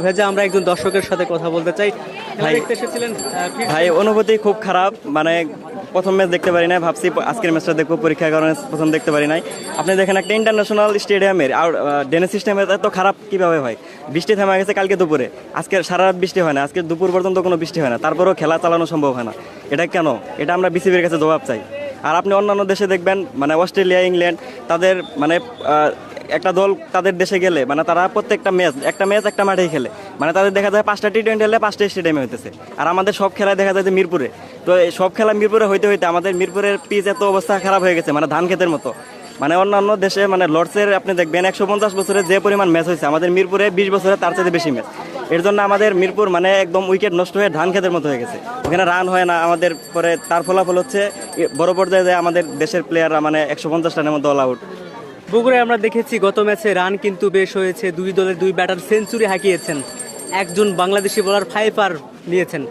ভেজে আমরা একজন দর্শকের সাথে কথা বলতে চাই। ভাই-। ভাই অনুভূতি খুব খারাপ। মানে প্রথম ম্যাচ দেখতে পারি নাই ভাবছি আজকের ম্যাচটা দেখব পরীক্ষার কারণে প্রথম দেখতে পারি নাই। আপনি দেখেন একটা ইন্টারন্যাশনাল স্টেডিয়ামের আর ড্রেনেজ সিস্টেম এত খারাপ কীভাবে হয়? বৃষ্টি থেমে গেছে কালকে দুপুরে। আজকে সারা রাত বৃষ্টি হয় না আজকে দুপুর পর্যন্ত কোনো বৃষ্টি হয় না। তারপরেও খেলা চালানো সম্ভব হয় না। এটা কেন? এটা আমরা বিসিবির কাছে জবাব চাই। আর আপনি অন্যান্য দেশে দেখবেন মানে অস্ট্রেলিয়া ইংল্যান্ড তাদের মানে একটা দল তাদের দেশে গেলে মানে তারা প্রত্যেকটা ম্যাচ, একটা ম্যাচ একটা মাঠেই খেলে। মানে তাদের দেখা যায় পাঁচটা টি টোয়েন্টি হলে পাঁচটা স্টেডিয়ামে হইতেছে। আর আমাদের সব খেলায় দেখা যায় যে মিরপুরে। তো সব খেলা মিরপুরে হইতে হইতে আমাদের মিরপুরের পিচ এত অবস্থা খারাপ হয়ে গেছে মানে ধান ক্ষেতের মতো। মানে অন্যান্য দেশে মানে লর্ডসের আপনি দেখবেন একশো পঞ্চাশ বছরে যে পরিমাণ ম্যাচ হয়েছে, আমাদের মিরপুরে বিশ বছরে তার চাইতে বেশি ম্যাচ এর জন্য আমাদের মিরপুর মানে একদম উইকেট নষ্ট হয়ে ধান ক্ষেতের মতো হয়ে গেছে। ওখানে রান হয় না, আমাদের পরে তার ফলাফল হচ্ছে বড় পর্যায়ে যায় আমাদের দেশের প্লেয়াররা মানে একশো পঞ্চাশ রানের মতো অল আউট বগুড়ায় আমরা দেখেছি গত ম্যাচে রান কিন্তু বেশ হয়েছে। দুই দলের দুই ব্যাটার সেঞ্চুরি হাঁকিয়েছেন। একজন বাংলাদেশি বলার ফাইপার নিয়েছেন।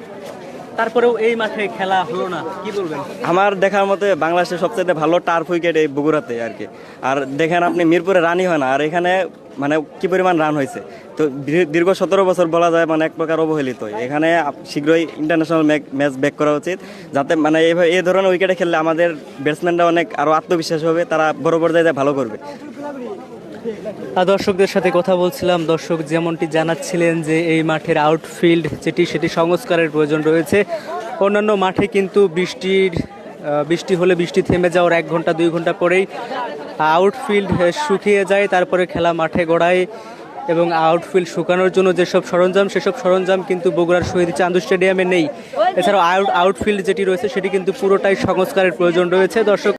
তারপরেও এই মাঠে খেলা হলো না। কি বলবেন? আমার দেখার মতে বাংলাদেশের সবচেয়ে ভালো টার্ফ উইকেট এই বগুড়াতে আর কি। আর দেখেন আপনি মিরপুরে রানই হয় না। আর এখানে মানে কি পরিমাণ রান হয়েছে? তো দীর্ঘ- সতেরো বছর বলা যায় মানে এক প্রকার অবহেলিত। এখানে শীঘ্রই ইন্টারন্যাশনাল ম্যাচ ব্যাক করা উচিত। যাতে মানে এইভাবে এই ধরনের উইকেটে খেললে আমাদের ব্যাটসম্যানরা অনেক আরও আত্মবিশ্বাস হবে, তারা বড় পর্যায়ে যায়, ভালো করবে। দর্শকদের সাথে কথা বলছিলাম। দর্শক যেমনটি জানাচ্ছিলেন যে এই মাঠের আউটফিল্ড যেটি, সেটি সংস্কারের প্রয়োজন রয়েছে। অন্যান্য মাঠে কিন্তু বৃষ্টির বৃষ্টি হলে বৃষ্টি থেমে যাওয়ার এক ঘণ্টা, দুই ঘণ্টা পরেই আউটফিল্ড শুকিয়ে যায়, তারপরে খেলা মাঠে গড়ায় এবং আউটফিল্ড শুকানোর জন্য যেসব সরঞ্জাম, সেসব সরঞ্জাম কিন্তু বগুড়ার শহীদ চান্দু স্টেডিয়ামে নেই। এছাড়াও আউট আউটফিল্ড যেটি রয়েছে, সেটি কিন্তু পুরোটাই সংস্কারের প্রয়োজন রয়েছে। দর্শক